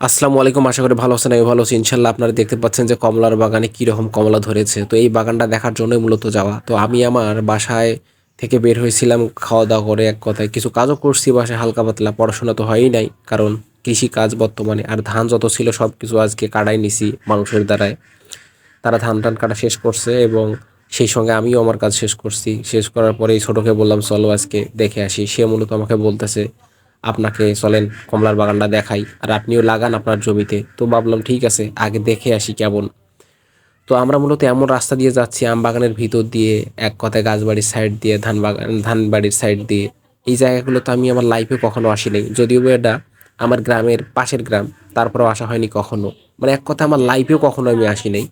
আসসালামু আলাইকুম, আশা করি ভালো আছেন আমি ভালো আছি। ইনশাল্লাহ আপনারা দেখতে পাচ্ছেন যে কমলার বাগানে কীরকম কমলা ধরেছে। তো এই বাগানটা দেখার জন্যই মূলত যাওয়া। তো আমি আমার বাসায় থেকে বের হয়েছিলাম খাওয়া দাওয়া করে এক কথায়। কিছু কাজও করছি বাসায়, হালকা পাতলা, পড়াশোনা তো হয়ই নাই। কারণ কৃষি কাজ বর্তমানে, আর ধান যত ছিল সব কিছু আজকে কাটাই নিছি মানুষের দ্বারায়। তারা ধান টান কাটা শেষ করছে এবং সেই সঙ্গে আমিও আমার কাজ শেষ করছি। শেষ করার পরে ছোটোকে বললাম, চলো আজকে দেখে আসি। সে মূলত আমাকে বলতেছে আপনাকে, চলেন, কমলার বাগানটা দেখাই। আর আপনিও লাগান আপনার জমিতে। তো ভাবলাম, ঠিক আছে, আগে দেখে আসি কেমন। তো আমরা মূলত এমন রাস্তা দিয়ে যাচ্ছি, আম বাগানের ভিতর দিয়ে, এক কথায় গাছবাড়ির সাইড দিয়ে, ধান বাগান, ধান বাড়ির সাইড দিয়ে। এই জায়গাগুলো তো আমি আমার লাইফে কখনো আসিনি। যদিও এটা আমার গ্রামের পাশের গ্রাম, তারপরেও আসা হয়নি কখনো। মানে এক কথা আমার লাইফেও কখনো আমি আসি নাই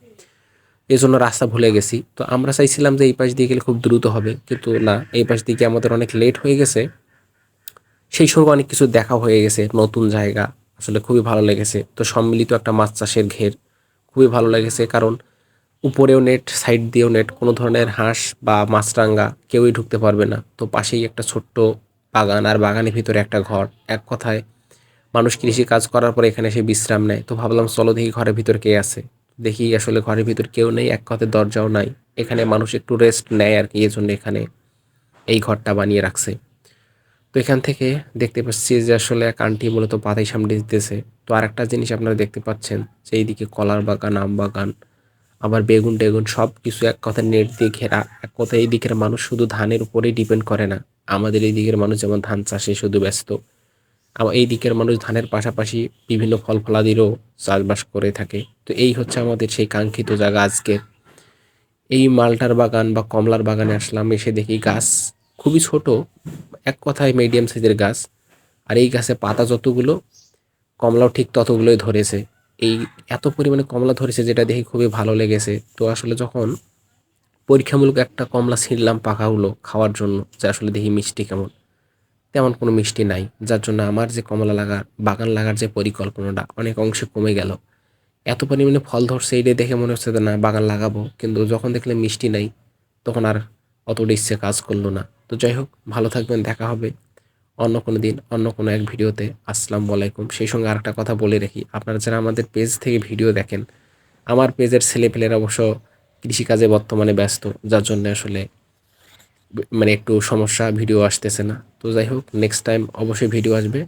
এই জন্য রাস্তা ভুলে গেছি। তো আমরা চাইছিলাম যে এই পাশ দিয়ে গেলে খুব দ্রুত হবে। কিন্তু না, এই পাশ দিকে আমাদের অনেক লেট হয়ে গেছে। সেই সঙ্গে অনেক কিছু দেখা হয়ে গেছে, নতুন জায়গা, আসলে খুবই ভালো লেগেছে। তো সম্মিলিত একটা মাছ চাষের ঘের, খুবই ভালো লেগেছে, কারণ উপরেও নেট সাইড দিয়েও নেট কোনো ধরনের হাঁস বা মাছরাঙ্গা কেউই ঢুকতে পারবে না। তো পাশেই একটা ছোট্ট বাগান আর বাগানের ভিতরে একটা ঘর। এক কথায়, মানুষ কৃষি কাজ করার পর এখানে এসে বিশ্রাম নেয়। তো ভাবলাম, চলো দেখি ঘরের ভিতর কে আছে। দেখি আসলে ঘরের ভিতর কেউ নেই, এক কথায় দরজাও নাই। এখানে মানুষ একটু রেস্ট নেয় আর কি এই জন্য এখানে এই ঘরটা বানিয়ে রাখছে। তো এখান থেকে দেখতে পাচ্ছি যে আসলে এক আন্টি মূলত পাতাই সামনে দিতেছে। তো আরেকটা জিনিস আপনারা দেখতে পাচ্ছেন, যে এইদিকে কলার বাগান, আম বাগান, আবার বেগুন টেগুন সব কিছু এক কথায় নেট দিয়ে ঘেরা। এক কথায় এই দিকের মানুষ শুধু ধানের উপরেই ডিপেন্ড করে না। আমাদের এই দিকের মানুষ যেমন ধান চাষে শুধু ব্যস্ত, আবার এই দিকের মানুষ ধানের পাশাপাশি বিভিন্ন ফল ফলাদিরও চাষবাস করে থাকে। তো এই হচ্ছে আমাদের সেই কাঙ্ক্ষিত জায়গা আজকে। এই মালটার বাগান বা কমলার বাগানে আসলাম, এসে দেখি গাছ খুবই ছোট এক কথায় মিডিয়াম সাইজের গাছ। আর এই গাছে পাতা যতগুলো, কমলাও ঠিক ততগুলোই ধরেছে। এই এত পরিমাণে কমলা ধরেছে যেটা দেখে খুবই ভালো লেগেছে। তো আসলে যখন পরীক্ষামূলক একটা কমলা ছিঁড়লাম পাকাগুলো খাওয়ার জন্য, যে আসলে দেখি মিষ্টি কেমন, তেমন কোনো মিষ্টি নাই। যার জন্য আমার যে কমলা লাগার, বাগান লাগার যে পরিকল্পনাটা অনেক অংশে কমে গেল। এত পরিমাণে ফল ধরছে এইটা দেখে মনে হচ্ছে না, বাগান লাগাবো। কিন্তু যখন দেখলে মিষ্টি নাই, তখন আর অতটা ইচ্ছে কাজ করল না। তো যাই হোক, ভালো থাকবেন, দেখা হবে অন্য কোনো দিন, অন্য কোনো এক ভিডিওতে। আসসালামু আলাইকুম। সেই সঙ্গে আরেকটা কথা বলে রাখি, আপনারা যারা আমাদের পেজ থেকে ভিডিও দেখেন, আমার পেজের ছেলেপেলেরা অবশ্য কৃষিকাজে বর্তমানে ব্যস্ত, যার জন্য আসলে মানে একটু সমস্যা, ভিডিও আসতেছে না। তো যাই হোক নেক্সট টাইম অবশ্যই ভিডিও আসবে।